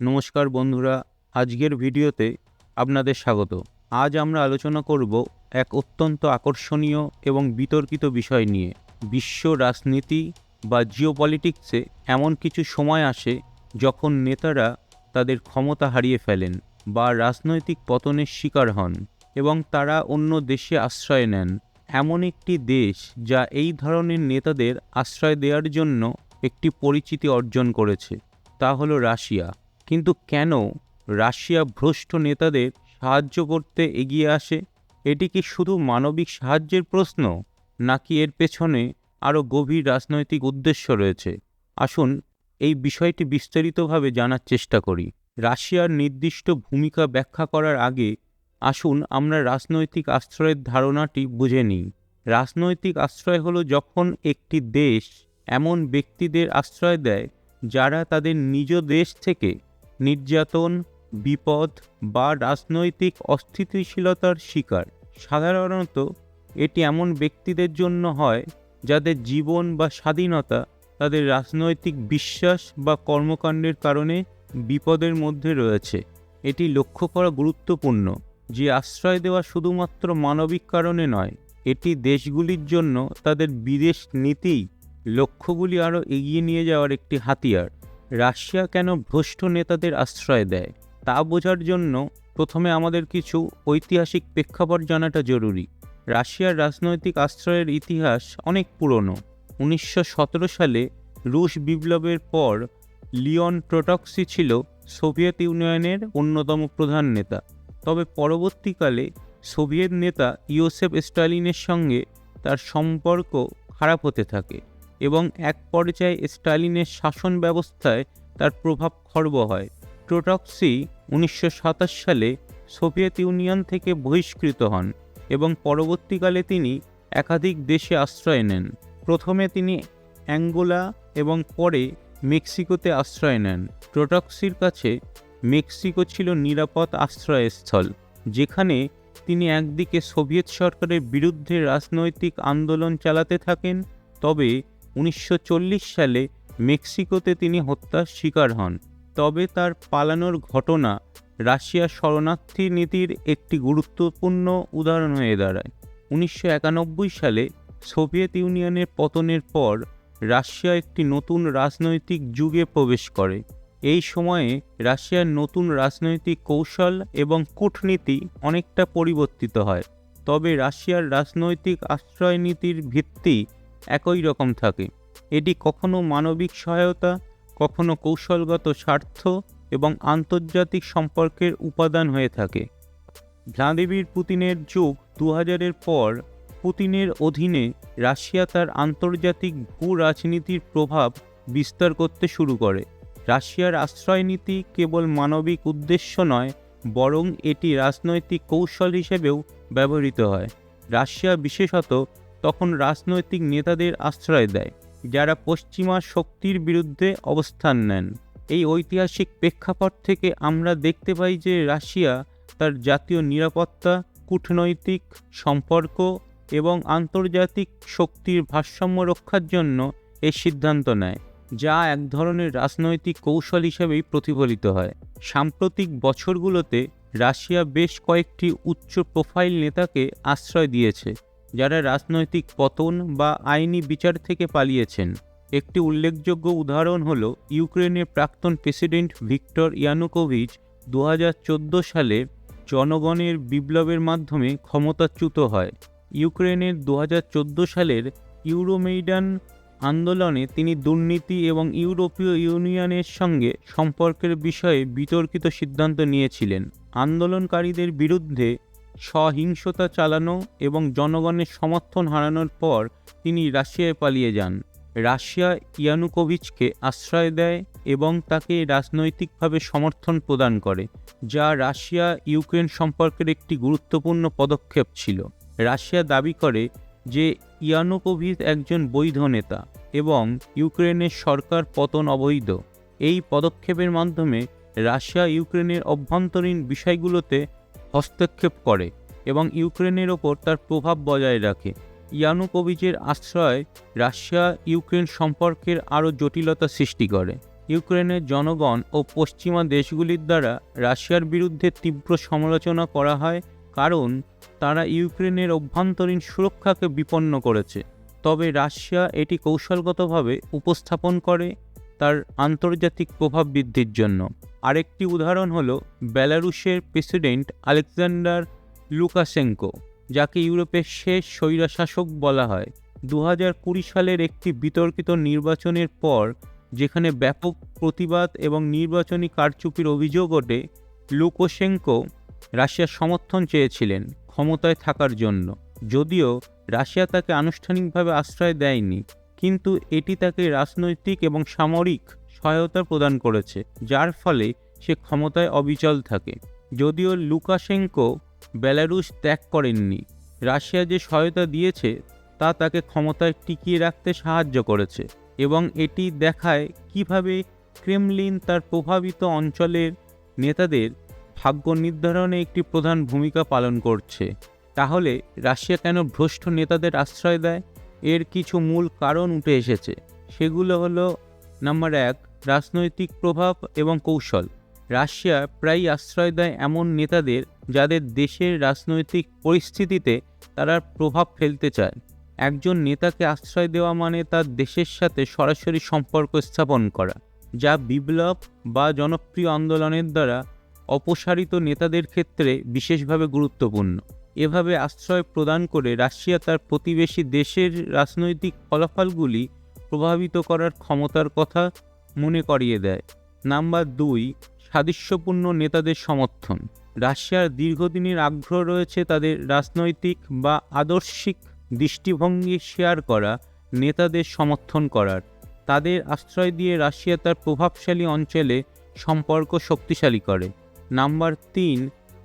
নমস্কার বন্ধুরা, আজকের ভিডিওতে আপনাদের স্বাগত। আজ আমরা আলোচনা করব এক অত্যন্ত আকর্ষণীয় এবং বিতর্কিত বিষয় নিয়ে। বিশ্ব রাজনীতি বা জিওপলিটিক্সে এমন কিছু সময় আসে যখন নেতারা তাদের ক্ষমতা হারিয়ে ফেলেন বা রাজনৈতিক পতনের শিকার হন এবং তারা অন্য দেশে আশ্রয় নেন। এমন একটি দেশ যা এই ধরনের নেতাদের আশ্রয় দেওয়ার জন্য একটি পরিচিতি অর্জন করেছে, তা হলো রাশিয়া। কিন্তু কেন রাশিয়া ভ্রষ্ট নেতাদের সাহায্য করতে এগিয়ে আসে? এটি কি শুধু মানবিক সাহায্যের প্রশ্ন, নাকি এর পেছনে আরও গভীর রাজনৈতিক উদ্দেশ্য রয়েছে? আসুন এই বিষয়টি বিস্তারিতভাবে জানার চেষ্টা করি। রাশিয়ার নির্দিষ্ট ভূমিকা ব্যাখ্যা করার আগে আসুন আমরা রাজনৈতিক আশ্রয়ের ধারণাটি বুঝে নিই। রাজনৈতিক আশ্রয় হলো যখন একটি দেশ এমন ব্যক্তিদের আশ্রয় দেয় যারা তাদের নিজ দেশ থেকে নির্যাতন, বিপদ বা রাজনৈতিক অস্থিতিশীলতার শিকার। সাধারণত, এটি এমন ব্যক্তিদের জন্য হয় যাদের জীবন বা স্বাধীনতা, তাদের রাজনৈতিক বিশ্বাস বা কর্মকাণ্ডের কারণে বিপদের মধ্যে রয়েছে। এটি লক্ষ্য করা গুরুত্বপূর্ণ যে আশ্রয় দেওয়া শুধুমাত্র মানবিক কারণে নয়, এটি দেশগুলির জন্য তাদের বিদেশ নীতি, লক্ষ্যগুলি আরও এগিয়ে নিয়ে যাওয়ার একটি হাতিয়ার। রাশিয়া কেন ভ্রষ্ট নেতাদের আশ্রয় দেয়, তা বোঝার জন্য প্রথমে আমাদের কিছু ঐতিহাসিক প্রেক্ষাপট জানাটা জরুরি। রাশিয়ার রাজনৈতিক আশ্রয়ের ইতিহাস অনেক পুরনো। উনিশশো সতেরো সালে রুশ বিপ্লবের পর লিওন প্রোটক্সি ছিল সোভিয়েত ইউনিয়নের অন্যতম প্রধান নেতা। তবে পরবর্তীকালে সোভিয়েত নেতা ইউসেফ স্টালিনের সঙ্গে তার সম্পর্ক খারাপ হতে থাকে। এবং এক পর্যায়ে স্টালিনের শাসন ব্যবস্থায় তার প্রভাব খর্ব হয়। ট্রোটক্সি উনিশশো সাতাশ সালে সোভিয়েত ইউনিয়ন থেকে বহিষ্কৃত হন এবং পরবর্তীকালে তিনি একাধিক দেশে আশ্রয় নেন। প্রথমে তিনি অ্যাঙ্গোলা এবং পরে মেক্সিকোতে আশ্রয় নেন। ট্রোটক্সির কাছে মেক্সিকো ছিল নিরাপদ আশ্রয়স্থল, যেখানে তিনি একদিকে সোভিয়েত সরকারের বিরুদ্ধে রাজনৈতিক আন্দোলন চালাতে থাকেন, তবে উনিশশো চল্লিশ সালে মেক্সিকোতে তিনি হত্যার শিকার হন। তবে তার পালানোর ঘটনা রাশিয়া শরণার্থী নীতির একটি গুরুত্বপূর্ণ উদাহরণ হয়ে দাঁড়ায়। উনিশশো একানব্বই সালে সোভিয়েত ইউনিয়নের পতনের পর রাশিয়া একটি নতুন রাজনৈতিক যুগে প্রবেশ করে। এই সময়ে রাশিয়ার নতুন রাজনৈতিক কৌশল এবং কূটনীতি অনেকটা পরিবর্তিত হয়। তবে রাশিয়ার রাজনৈতিক আশ্রয় নীতির ভিত্তি একই রকম থাকে। এটি কখনো মানবিক সহায়তা, কখনো কৌশলগত স্বার্থ এবং আন্তর্জাতিক সম্পর্কের উপাদান হয়ে থাকে। ভ্লাদিমির পুতিনের যুগ দু হাজারের পর পুতিনের অধীনে রাশিয়া তার আন্তর্জাতিক ভূ রাজনীতির প্রভাব বিস্তার করতে শুরু করে। রাশিয়ার আশ্রয় নীতি কেবল মানবিক উদ্দেশ্য নয়, বরং এটি রাজনৈতিক কৌশল হিসেবেও ব্যবহৃত হয়। রাশিয়া বিশেষত তখন রাজনৈতিক নেতাদের আশ্রয় দেয়, যারা পশ্চিমা শক্তির বিরুদ্ধে অবস্থান নেন। এই ঐতিহাসিক প্রেক্ষাপট থেকে আমরা দেখতে পাই যে রাশিয়া তার জাতীয় নিরাপত্তা, কূটনৈতিক সম্পর্ক এবং আন্তর্জাতিক শক্তির ভারসাম্য রক্ষার জন্য এই সিদ্ধান্ত নেয়, যা এক ধরনের রাজনৈতিক কৌশল হিসেবেই প্রতিফলিত হয়। সাম্প্রতিক বছরগুলোতে রাশিয়া বেশ কয়েকটি উচ্চ প্রোফাইল নেতাকে আশ্রয় দিয়েছে। যারা রাজনৈতিক পতন বা আইনি বিচার থেকে পালিয়েছেন। একটি উল্লেখযোগ্য উদাহরণ হল ইউক্রেনের প্রাক্তন প্রেসিডেন্ট ভিক্টর ইয়ানুকোভিচ দু হাজার চোদ্দ সালে জনগণের বিপ্লবের মাধ্যমে ক্ষমতাচ্যুত হয়। ইউক্রেনের দু হাজার চোদ্দ সালের ইউরোমেইডান আন্দোলনে তিনি দুর্নীতি এবং ইউরোপীয় ইউনিয়নের সঙ্গে সম্পর্কের বিষয়ে বিতর্কিত সিদ্ধান্ত নিয়েছিলেন। আন্দোলনকারীদের বিরুদ্ধে সহিংসতা চালানো এবং জনগণের সমর্থন হারানোর পর তিনি রাশিয়ায় পালিয়ে যান। রাশিয়া ইয়ানুকোভিচকে আশ্রয় দেয় এবং তাকে রাজনৈতিকভাবে সমর্থন প্রদান করে, যা রাশিয়া ইউক্রেন সম্পর্কের একটি গুরুত্বপূর্ণ পদক্ষেপ ছিল। রাশিয়া দাবি করে যে ইয়ানুকোভিচ একজন বৈধ নেতা এবং ইউক্রেনের সরকার পতন অবৈধ। এই পদক্ষেপের মাধ্যমে রাশিয়া ইউক্রেনের অভ্যন্তরীণ বিষয়গুলোতে হস্তক্ষেপ করে এবং ইউক্রেনের ওপর তার প্রভাব বজায় রাখে। ইয়ানুকোভিচের আশ্রয় রাশিয়া ইউক্রেন সম্পর্কের আরও জটিলতা সৃষ্টি করে। ইউক্রেনের জনগণ ও পশ্চিমা দেশগুলির দ্বারা রাশিয়ার বিরুদ্ধে তীব্র সমালোচনা করা হয়, কারণ তারা ইউক্রেনের অভ্যন্তরীণ সুরক্ষাকে বিপন্ন করেছে। তবে রাশিয়া এটি কৌশলগতভাবে উপস্থাপন করে তার আন্তর্জাতিক প্রভাব বৃদ্ধির জন্য। আরেকটি উদাহরণ হলো বেলারুশের প্রেসিডেন্ট আলেকজান্ডার লুকাশেঙ্কো, যাকে ইউরোপের শেষ স্বৈরাশাসক বলা হয়। দু হাজার কুড়ি সালের একটি বিতর্কিত নির্বাচনের পর, যেখানে ব্যাপক প্রতিবাদ এবং নির্বাচনী কারচুপির অভিযোগ ওঠে, লুকোশেঙ্কো রাশিয়ার সমর্থন চেয়েছিলেন ক্ষমতায় থাকার জন্য। যদিও রাশিয়া তাকে আনুষ্ঠানিকভাবে আশ্রয় দেয়নি কিন্তু এটি তাকে রাজনৈতিক এবং সামরিক সহায়তা প্রদান করেছে, যার ফলে সে ক্ষমতায় অবিচল থাকে। যদিও লুকাশেঙ্কো বেলারুশ ত্যাগ করেননি, রাশিয়া যে সহায়তা দিয়েছে তা তাকে ক্ষমতায় টিকিয়ে রাখতে সাহায্য করেছে এবং এটি দেখায় কীভাবে ক্রেমলিন তার প্রভাবিত অঞ্চলের নেতাদের ভাগ্য নির্ধারণে একটি প্রধান ভূমিকা পালন করছে। তাহলে রাশিয়া কেন ভ্রষ্ট নেতাদের আশ্রয় দেয়? এর কিছু মূল কারণ উঠে এসেছে। সেগুলো হলো, নাম্বার এক, রাজনৈতিক প্রভাব এবং কৌশল। রাশিয়া প্রায়ই আশ্রয় দেয় এমন নেতাদের যাদের দেশের রাজনৈতিক পরিস্থিতিতে তারা প্রভাব ফেলতে চায়। একজন নেতাকে আশ্রয় দেওয়া মানে তার দেশের সাথে সরাসরি সম্পর্ক স্থাপন করা, যা বিপ্লব বা জনপ্রিয় আন্দোলনের দ্বারা অপসারিত নেতাদের ক্ষেত্রে বিশেষভাবে গুরুত্বপূর্ণ। এভাবে আশ্রয় প্রদান করে রাশিয়া তার প্রতিবেশী দেশের রাজনৈতিক ফলাফলগুলি প্রভাবিত করার ক্ষমতার কথা মনে করিয়ে দেয়। নাম্বার দুই, সাদৃশ্যপূর্ণ নেতাদের সমর্থন। রাশিয়ার দীর্ঘদিনের আগ্রহ রয়েছে তাদের রাজনৈতিক বা আদর্শিক দৃষ্টিভঙ্গি শেয়ার করা, নেতাদের সমর্থন করার। তাদের আশ্রয় দিয়ে রাশিয়া তার প্রভাবশালী অঞ্চলে সম্পর্ক শক্তিশালী করে। নাম্বার তিন,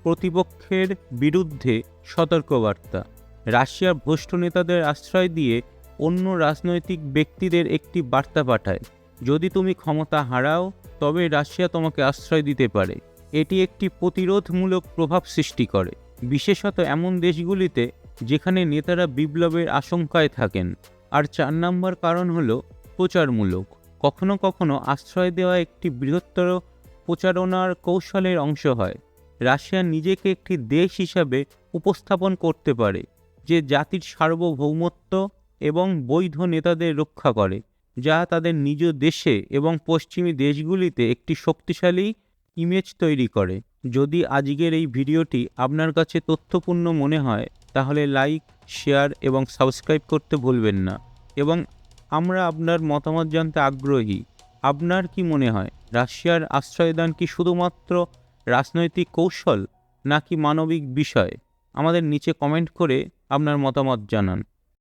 প্রতিপক্ষের বিরুদ্ধে সতর্কবার্তা। রাশিয়ার ভ্রষ্ট নেতাদের আশ্রয় দিয়ে অন্য রাজনৈতিক ব্যক্তিদের একটি বার্তা পাঠায়, যদি তুমি ক্ষমতা হারাও, তবে রাশিয়া তোমাকে আশ্রয় দিতে পারে। এটি একটি প্রতিরোধমূলক প্রভাব সৃষ্টি করে। বিশেষত এমন দেশগুলিতে যেখানে নেতারা বিপ্লবের আশঙ্কায় থাকেন। আর চার নম্বর কারণ হল প্রচারমূলক। কখনো কখনো আশ্রয় দেওয়া একটি বৃহত্তর প্রচারণার কৌশলের অংশ হয়। রাশিয়া নিজেকে একটি দেশ হিসাবে উপস্থাপন করতে পারে, যে জাতির সার্বভৌমত্ব এবং বৈধ নেতাদের রক্ষা করে, যা তাদের নিজ দেশে এবং পশ্চিমী দেশগুলিতে একটি শক্তিশালী ইমেজ তৈরি করে। যদি আজকের এই ভিডিওটি আপনার কাছে তথ্যপূর্ণ মনে হয়, তাহলে লাইক শেয়ার এবং সাবস্ক্রাইব করতে ভুলবেন না। এবং আমরা আপনার মতামত জানতে আগ্রহী। আপনার কি মনে হয়, রাশিয়ার আশ্রয়দান কি শুধুমাত্র রাজনৈতিক কৌশল নাকি মানবিক বিষয়? আমাদের নিচে কমেন্ট করে আপনার মতামত জানান।